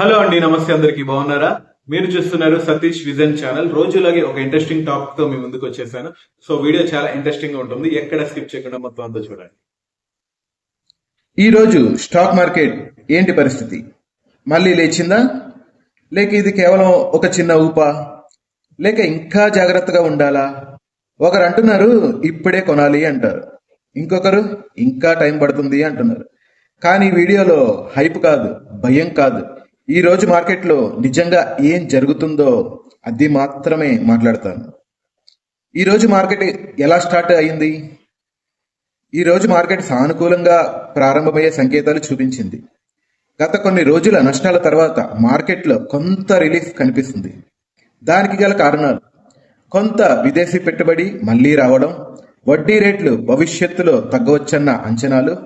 Hello అండి నమస్తే అందరికి బాగున్నారా? మీరు చూస్తున్నారు సతీష్ విజన్ ఛానల్. రోజులాగే ఒక ఇంట్రెస్టింగ్ టాపిక్తో మీ ముందుకు వచ్చేసాను. సో వీడియో చాలా ఇంట్రెస్టింగ్గా ఉంటుంది. ఎక్కడ స్కిప్ చేయకుండా మొత్తం అంతా చూడండి. ఈ రోజు స్టాక్ మార్కెట్ ఏంటి పరిస్థితి? మళ్ళీ లేచిందా? లేక ఇది కేవలం ఒక చిన్న ఊప? లేక ఇంకా జాగ్రత్తగా ఉండాలా? ఒకరు అంటున్నారు ఇప్పుడే కొనాలి అంటారు. ఇంకొకరు ఇంకా టైం పడుతుంది అంటున్నారు. కానీ వీడియోలో హైప్ కాదు భయం కాదు. ఈ రోజు మార్కెట్లో నిజంగా ఏం జరుగుతుందో అది మాత్రమే మాట్లాడతాను. ఈ రోజు మార్కెట్ ఎలా స్టార్ట్ అయింది? ఈ రోజు మార్కెట్ సానుకూలంగా ప్రారంభమయ్యే సంకేతాలు చూపించింది. గత కొన్ని రోజుల నష్టాల తర్వాత మార్కెట్లో కొంత రిలీఫ్ కనిపిస్తుంది. దానికి గల కారణాలు. కొంత విదేశీ పెట్టుబడి మళ్ళీ రావడం వడ్డీ రేట్లు భవిష్యత్తులో తగ్గవచ్చన్న అంచనాలు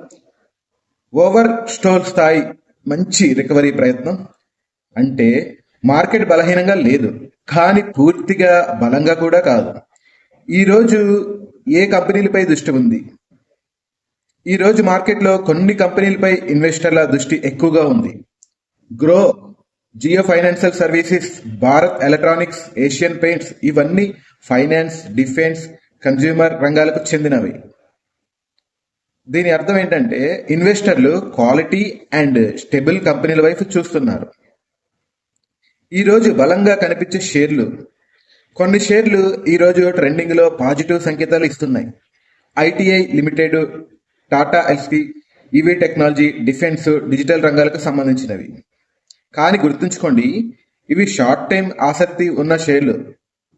ఓవర్ స్టోర్ స్థాయి మంచి రికవరీ ప్రయత్నం అంటే మార్కెట్ బలహీనంగా లేదు కానీ పూర్తిగా బలంగా కూడా కాదు. ఈరోజు ఏ కంపెనీలపై దృష్టి ఉంది? ఈ రోజు మార్కెట్లో కొన్ని కంపెనీలపై ఇన్వెస్టర్ల దృష్టి ఎక్కువగా ఉంది. Groww Jio financial services Bharat electronics Asian paints ఇవన్నీ ఫైనాన్స్ డిఫెన్స్ కన్జ్యూమర్ రంగాలకు చెందినవి. దీని అర్థం ఏంటంటే ఇన్వెస్టర్లు క్వాలిటీ అండ్ స్టెబుల్ కంపెనీల వైపు చూస్తున్నారు. ఈరోజు బలంగా కనిపించే షేర్లు. కొన్ని షేర్లు ఈరోజు ట్రెండింగ్లో పాజిటివ్ సంకేతాలు ఇస్తున్నాయి. ITI limited Tata Elxsi EV technology defence digital రంగాలకు సంబంధించినవి. కానీ గుర్తుంచుకోండి ఇవి షార్ట్ టైం ఆసక్తి ఉన్న షేర్లు.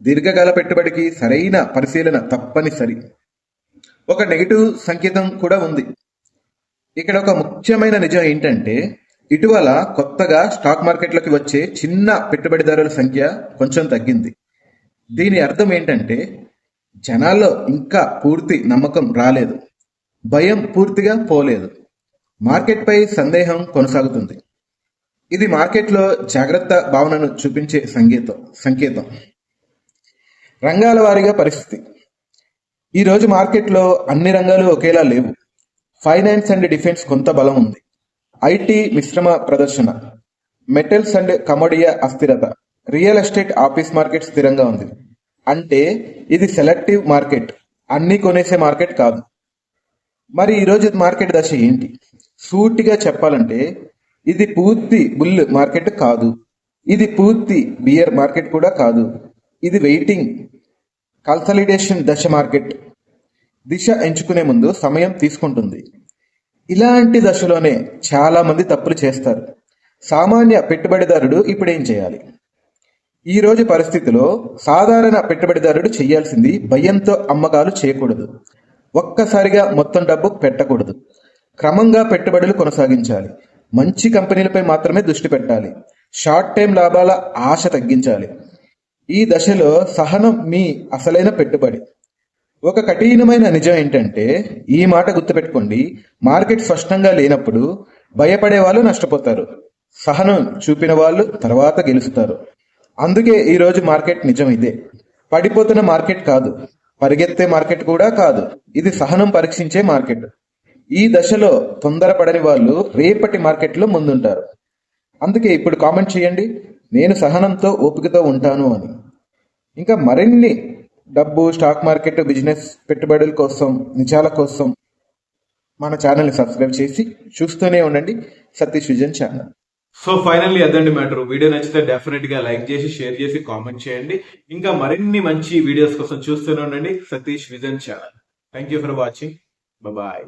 దీర్ఘకాల పెట్టుబడికి సరైన పరిశీలన తప్పనిసరి. ఒక నెగిటివ్ సంకేతం కూడా ఉంది. ఇక్కడ ఒక ముఖ్యమైన నిజం ఏంటంటే ఇటీవల కొత్తగా స్టాక్ మార్కెట్లోకి వచ్చే చిన్న పెట్టుబడిదారుల సంఖ్య కొంచెం తగ్గింది. దీని అర్థం ఏంటంటే జనాల్లో ఇంకా పూర్తి నమ్మకం రాలేదు. భయం పూర్తిగా పోలేదు. మార్కెట్పై సందేహం కొనసాగుతుంది. ఇది మార్కెట్లో జాగ్రత్త భావనను చూపించే సంకేతం సంకేతం. రంగాల వారీగా పరిస్థితి. ఈరోజు మార్కెట్లో అన్ని రంగాలు ఒకేలా లేవు. ఫైనాన్స్ అండ్ డిఫెన్స్ కొంత బలం ఉంది. ఐటీ మిశ్రమ ప్రదర్శన మెటల్స్ అండ్ కమోడియా అస్థిరత రియల్ ఎస్టేట్ ఆఫీస్ మార్కెట్ స్థిరంగా ఉంది. అంటే ఇది సెలెక్టివ్ మార్కెట్ అన్ని కొనేసే మార్కెట్ కాదు. మరి ఈరోజు మార్కెట్ దశ ఏంటి? సూటిగా చెప్పాలంటే ఇది పూర్తి బుల్ మార్కెట్ కాదు. ఇది పూర్తి బియర్ మార్కెట్ కూడా కాదు. ఇది వెయిటింగ్ కన్సలిడేషన్ దశ మార్కెట్ దిశ ఎంచుకునే ముందు సమయం తీసుకుంటుంది. ఇలాంటి దశలోనే చాలా మంది తప్పులు చేస్తారు. సామాన్య పెట్టుబడిదారుడు ఇప్పుడేం చేయాలి? ఈ రోజు పరిస్థితిలో సాధారణ పెట్టుబడిదారుడు చేయాల్సింది భయంతో అమ్మకాలు చేయకూడదు. ఒక్కసారిగా మొత్తం డబ్బు పెట్టకూడదు. క్రమంగా పెట్టుబడులు కొనసాగించాలి. మంచి కంపెనీలపై మాత్రమే దృష్టి పెట్టాలి. షార్ట్ టైం లాభాల ఆశ తగ్గించాలి. ఈ దశలో సహనం మీ అసలైన పెట్టుబడి. ఒక కఠినమైన నిజం ఏంటంటే ఈ మాట గుర్తుపెట్టుకోండి మార్కెట్ స్పష్టంగా లేనప్పుడు భయపడే వాళ్ళు నష్టపోతారు. సహనం చూపిన వాళ్ళు తర్వాత గెలుస్తారు. అందుకే ఈరోజు మార్కెట్ నిజం ఇదే. పడిపోతున్న మార్కెట్ కాదు పరిగెత్తే మార్కెట్ కూడా కాదు. ఇది సహనం పరీక్షించే మార్కెట్. ఈ దశలో తొందరపడని వాళ్ళు రేపటి మార్కెట్లో ముందుంటారు. అందుకే ఇప్పుడు కామెంట్ చేయండి నేను సహనంతో ఓపికతో ఉంటాను అని. ఇంకా మరిన్ని డబ్బు స్టాక్ మార్కెట్ బిజినెస్ పెట్టుబడుల కోసం నిజాల కోసం మన ఛానల్ని సబ్స్క్రైబ్ చేసి చూస్తూనే ఉండండి Satish vision channel. So finally అదండి మ్యాటర్. వీడియో నచ్చితే డెఫినెట్గా లైక్ చేసి షేర్ చేసి కామెంట్ చేయండి. ఇంకా మరిన్ని మంచి వీడియోస్ కోసం చూస్తూనే ఉండండి Satish vision channel. Thank you for watching bye